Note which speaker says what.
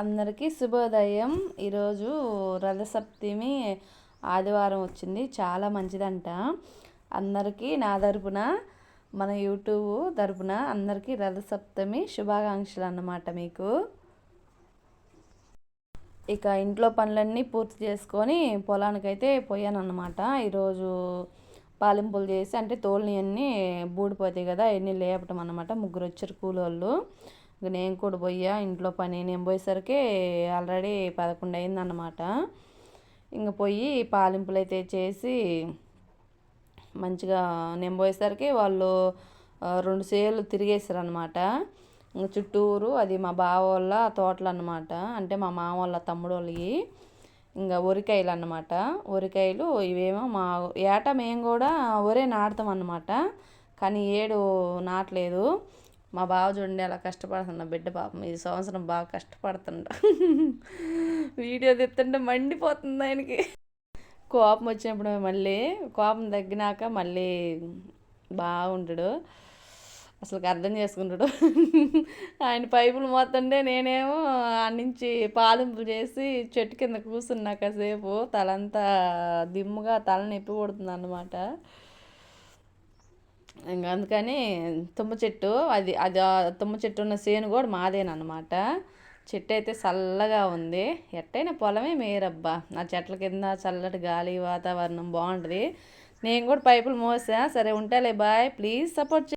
Speaker 1: అందరికీ శుభోదయం. ఈరోజు రథసప్తమి ఆదివారం వచ్చింది. చాలా మంచిదంట. అందరికీ నా తరపున మన యూట్యూబ్ తరపున అందరికీ రథసప్తమి శుభాకాంక్షలు అన్నమాట మీకు. ఇక ఇంట్లో పనులన్నీ పూర్తి చేసుకొని పొలానికైతే పోయాను అన్నమాట ఈరోజు పాలింపులు చేసి అంటే తోలిని అన్నీ బూడిపోతాయి కదా ఎన్ని లేపటం అనమాట ముగ్గురు వచ్చారు కూలోళ్ళు. ఇంక నేను కూడా పోయా ఇంట్లో పని నేను పోయేసరికి ఆల్రెడీ పదకొండు అయిందన్నమాట. ఇంక పోయి పాలింపులు అయితే చేసి మంచిగా నేను పోయేసరికి వాళ్ళు రెండు సేలు తిరిగేసారు అనమాట చుట్టూరు అది మా బావ వాళ్ళ తోటలు అనమాట అంటే మా మామ వాళ్ళ తమ్ముడు వాళ్ళకి ఇంకా వరికాయలు అన్నమాట వరికాయలు ఇవేమో మా ఏట మేము కూడా ఒరే నాటుతాం అన్నమాట కానీ ఏడు నాటలేదు. మా బావ చూడండి అలా కష్టపడుతున్న. బిడ్డ పాపం ఈ సంవత్సరం బాగా కష్టపడుతుండ. వీడియో తెస్తుంటే మండిపోతుంది ఆయనకి. కోపం వచ్చినప్పుడు మళ్ళీ కోపం తగ్గినాక మళ్ళీ బాగుంటాడు అసలు అర్థం చేసుకుంటాడు. ఆయన పైపులు మోతుండే నేనేమో ఆ నుంచి పాలింపులు చేసి చెట్టు కింద కూర్చున్నాక సేపు తలంతా దిమ్ముగా తల నొప్పి పడుతుంది అన్నమాట. ఇంకా అందుకని తుమ్మ చెట్టు అది అది తుమ్మ చెట్టు ఉన్న సేను కూడా మాదేనమాట చెట్టు అయితే చల్లగా ఉంది. ఎట్టయినా పొలమే మేరబ్బా. ఆ చెట్ల కింద చల్లటి గాలి వాతావరణం బాగుంటుంది. నేను కూడా పైపులు మోసా. సరే ఉంటాలే బాయ్. Please support